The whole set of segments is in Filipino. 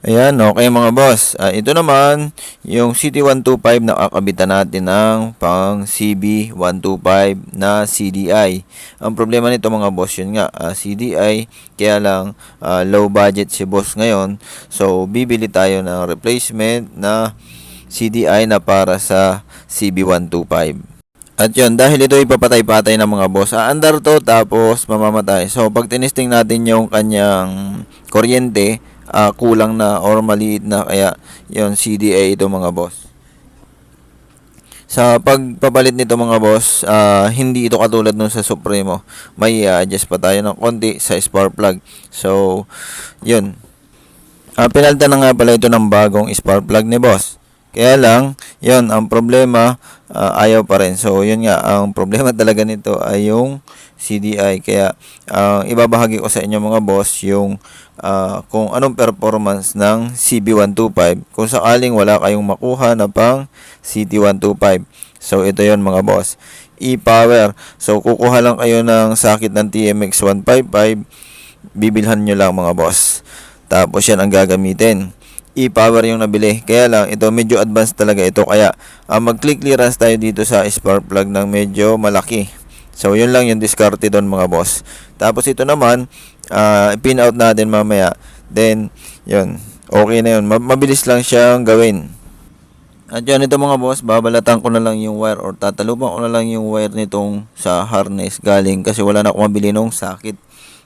Ayan, okay mga boss. Ah, ito naman, yung CT125 na kakabitan natin ng pang CB125 na CDI. Ang problema nito mga boss, yun nga, ah, CDI, kaya lang ah, low budget si boss ngayon. So, bibili tayo ng replacement na CDI na para sa CB125. At yun, dahil ito ipapatay-patay ng mga boss, aandar to tapos mamamatay. So, pag tinisting natin yung kanyang kuryente, ah, kulang na or maliit na kaya yon CDA ito mga boss. Sa pagpapalit nito mga boss, ah, hindi ito katulad nung sa Supremo. May adjust pa tayo ng konti sa spark plug. So, yun. Ah, pinalitan na nga pala ito ng bagong spark plug ni boss. Kaya lang, yun, ang problema, ah, ayaw pa rin. So, yun nga, ang problema talaga nito ay yung CDI. Kaya, ang ibabahagi ko sa inyo mga boss, yung ah, kung anong performance ng CB125 kung sakaling wala kayong makuha na pang CT125. So, ito yon mga boss. E-power. So, kukuha lang kayo ng sakit ng TMX155. Bibilhan nyo lang mga boss. Tapos yan ang gagamitin e-power yung nabili. Kaya lang, ito medyo advanced talaga ito. Kaya, uh, mag-click clearance tayo dito sa spark plug ng medyo malaki. So, yun lang yung discarte doon mga boss. Tapos ito naman, uh, pin out natin mamaya. Then, yun. Okay na yun. Ma- mabilis lang siyang gawin. At yun, ito mga boss, babalatan ko na lang yung wire or tatalupan ko na lang yung wire nitong sa harness galing kasi wala na akong mabili nung sakit.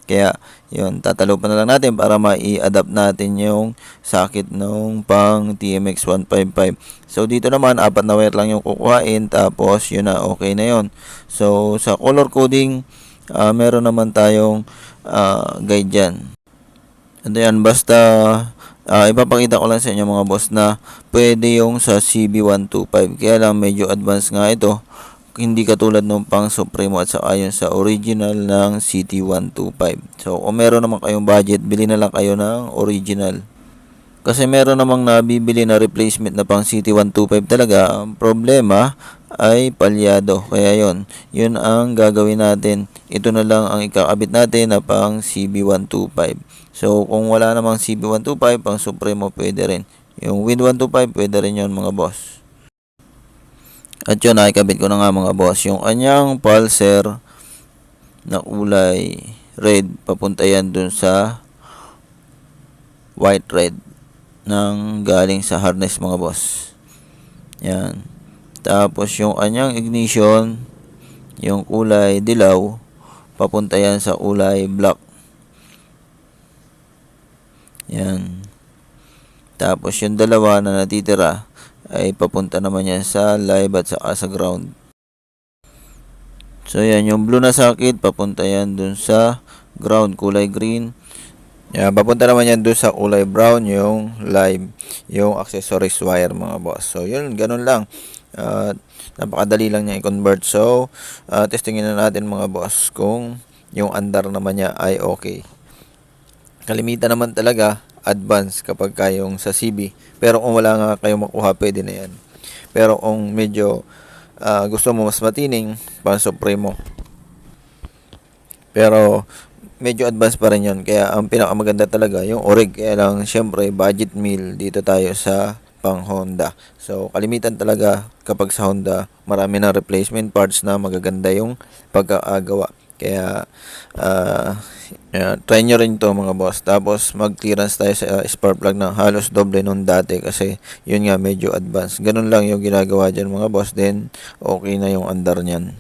Kaya, yun, tatalupan na lang natin para ma-adapt natin yung sakit nung pang TMX 155. So, dito naman, apat na wire lang yung kukuhain. Tapos, yun na, okay na yun. So, sa color coding, ah, meron naman tayong ah, guide dyan. And yan, basta ah, ipapakita ko lang sa inyo mga boss na pwede yung sa CB125. Kaya lang medyo advanced nga ito hindi katulad nung pang Supremo at sa ayon sa original ng CT125. So, kung meron naman kayong budget, bili na lang kayo ng original. Kasi meron namang nabibili na replacement na pang CT125 talaga. Ang problema ay palyado. Kaya yon yun ang gagawin natin. Ito na lang ang ikakabit natin na pang CB125. So, kung wala namang CB125, pang Supremo pwede rin. Yung Win125 pwede rin yon mga boss. At yun, nakikabit ko na nga mga boss. Yung kanyang pulser na kulay red, papunta yan dun sa white red ng galing sa harness mga boss. Yan. Tapos yung kanyang ignition, yung kulay dilaw, papunta yan sa kulay black. Yan. Tapos yung dalawa na natitira, ay papunta naman yan sa live at saka sa ground. So yan, yung blue na sakit, papunta yan dun sa ground, kulay green. Yan, papunta naman yan dun sa kulay brown, yung live, yung accessories wire mga boss. So yun, ganun lang. Uh, napakadali lang niya i-convert. So, uh, testingin na natin mga boss kung yung andar naman niya ay okay. Kalimitan naman talaga, advance kapag kayong sa CB. Pero kung wala nga kayong makuha, pwede na yan. Pero kung medyo uh, gusto mo mas matining, pang Supremo. Pero medyo advance pa rin yun. Kaya ang pinakamaganda talaga yung Orig. Kaya lang syempre budget meal dito tayo sa pang Honda. So kalimitan talaga kapag sa Honda marami na replacement parts na magaganda yung pagkakagawa. Kaya uh, Yeah, try nyo rin to mga boss. Tapos mag-clearance tayo sa uh, spark plug ng halos doble nung dati kasi yun nga medyo advanced. Ganun lang yung ginagawa dyan mga boss. Then okay na yung andar niyan.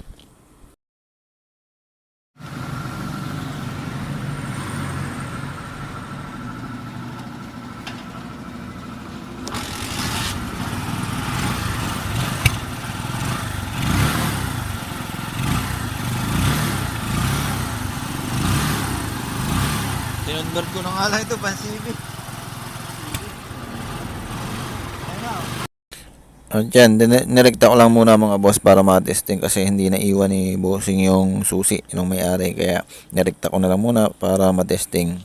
Tinonvert ko na nga lang ito, pansibi. At yan, din- nirekta ko lang muna mga boss para matesting kasi hindi na iwan ni bossing yung susi ng may-ari. Kaya nirekta ko na lang muna para matesting.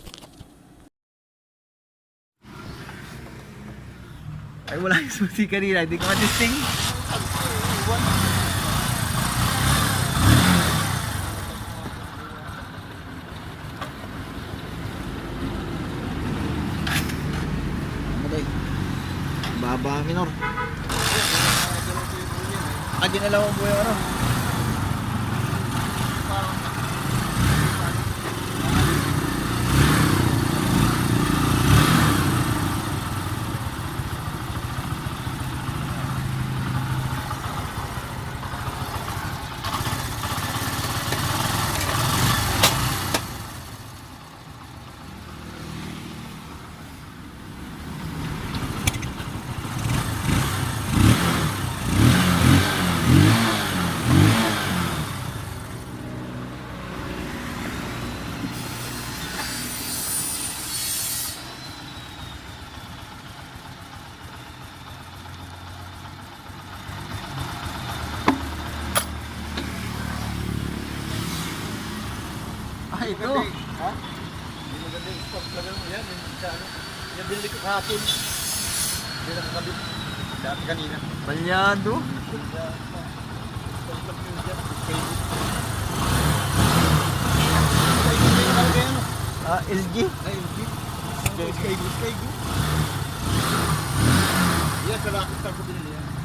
Ay, wala yung susi kanina. Hindi ko ma-testing. Baba, minor. Ah, dinala mo po yung ano? Ito. Ha? Hindi maganda yung spot na gano'n yan. Yung ano. Yung binili ko kahapon. Hindi na. Balyado. Ah, LG. Ay, LG. Sky sky blue. Sky blue. Yan, sa rocket star ko binili yan.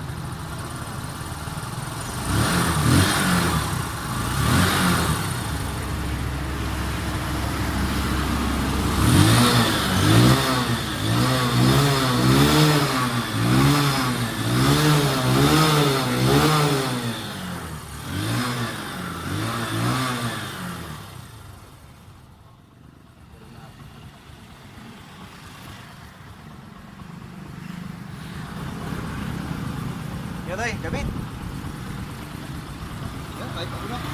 đây cái biết. Đấy, đấy, đấy, đấy.